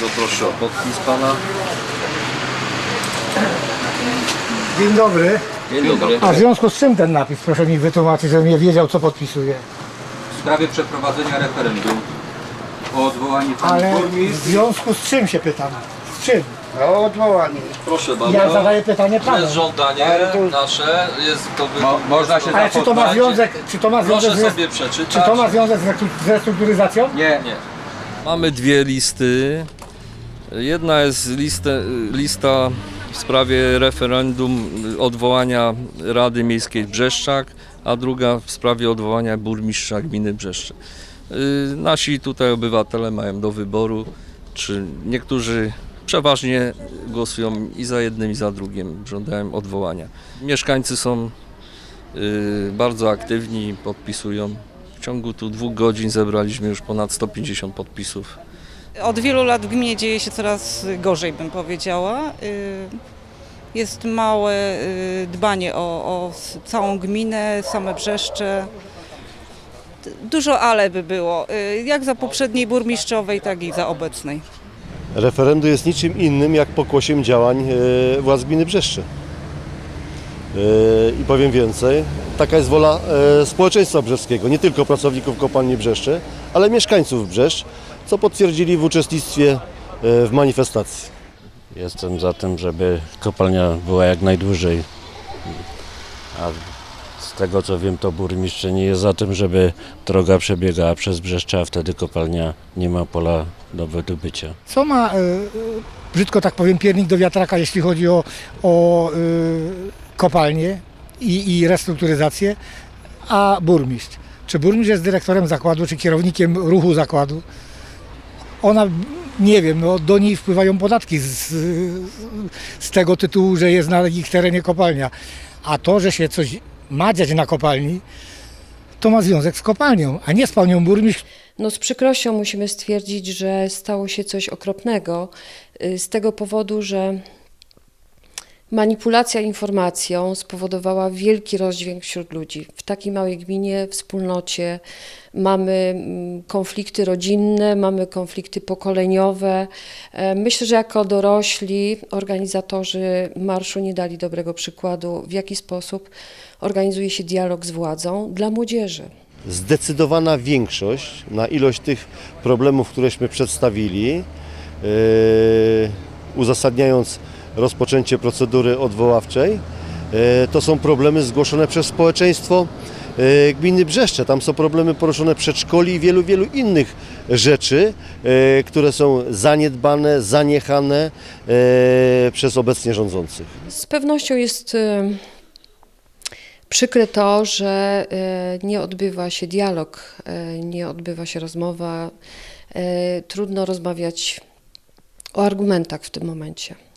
Bardzo proszę o podpis pana. Dzień dobry. Dzień dobry. A w związku z czym ten napis? Proszę mi wytłumaczyć, żebym nie wiedział, co podpisuję. w sprawie przeprowadzenia referendum o odwołaniu pani Ale w burmistrz. związku z czym się pytam? Z czym? O odwołanie. Proszę bardzo. Ja zadaję pytanie To panu. jest żądanie nasze, jest to wy... Mo, można się Ale czy to ma zapoznać. związek, czy to ma związek, Proszę z, sobie przeczytać. czy to ma związek z restrukturyzacją? Nie, Nie. Mamy dwie listy. Jedna jest listę, lista w sprawie referendum odwołania Rady Miejskiej Brzeszczak, a druga w sprawie odwołania burmistrza gminy Brzeszcze. Y, Nasi tutaj obywatele mają do wyboru, czy niektórzy przeważnie głosują i za jednym, i za drugim, żądają odwołania. Mieszkańcy są y, bardzo aktywni, podpisują. W ciągu tu dwóch godzin zebraliśmy już ponad 150 podpisów. Od wielu lat w gminie dzieje się coraz gorzej, bym powiedziała. Y, Jest małe y, dbanie o, o całą gminę, same brzeszcze. Dużo ale by było, y, jak za poprzedniej burmistrzowej, tak i za obecnej. Referendum jest niczym innym jak pokłosiem działań władz gminy Brzeszcze. I powiem więcej, taka jest wola społeczeństwa brzeskiego, nie tylko pracowników kopalni Brzeszcze, ale mieszkańców Brzeszcz, co potwierdzili w uczestnictwie e, w manifestacji. Jestem za tym, żeby kopalnia była jak najdłużej. A z tego co wiem, to burmistrz nie jest za tym, żeby droga przebiegała przez Brzeszcze, a wtedy kopalnia nie ma pola do wydobycia. Co ma, y, y, brzydko tak powiem, piernik do wiatraka, jeśli chodzi o, o y, kopalnię i, i restrukturyzację, a burmistrz? Czy burmistrz jest dyrektorem zakładu, czy kierownikiem ruchu zakładu? Ona, nie wiem, no, do niej wpływają podatki z, z tego tytułu, że jest na ich terenie kopalnia. A to, że się coś ma dziać na kopalni, to ma związek z kopalnią, a nie z panią burmistrz, No z przykrością musimy stwierdzić, że stało się coś okropnego y, z tego powodu, że manipulacja informacją spowodowała wielki rozdźwięk wśród ludzi. W takiej małej gminie, wspólnocie mamy mm, konflikty rodzinne, mamy konflikty pokoleniowe. E, Myślę, że jako dorośli organizatorzy marszu nie dali dobrego przykładu, w jaki sposób organizuje się dialog z władzą dla młodzieży. Zdecydowana większość na ilość tych problemów, któreśmy przedstawili, e, uzasadniając rozpoczęcie procedury odwoławczej, e, to są problemy zgłoszone przez społeczeństwo e, gminy Brzeszcze. Tam są problemy poruszone przedszkoli i wielu, wielu innych rzeczy, e, które są zaniedbane, zaniechane przez obecnie rządzących. Z pewnością jest przykre to, że nie odbywa się dialog, nie odbywa się rozmowa. Trudno rozmawiać o argumentach w tym momencie.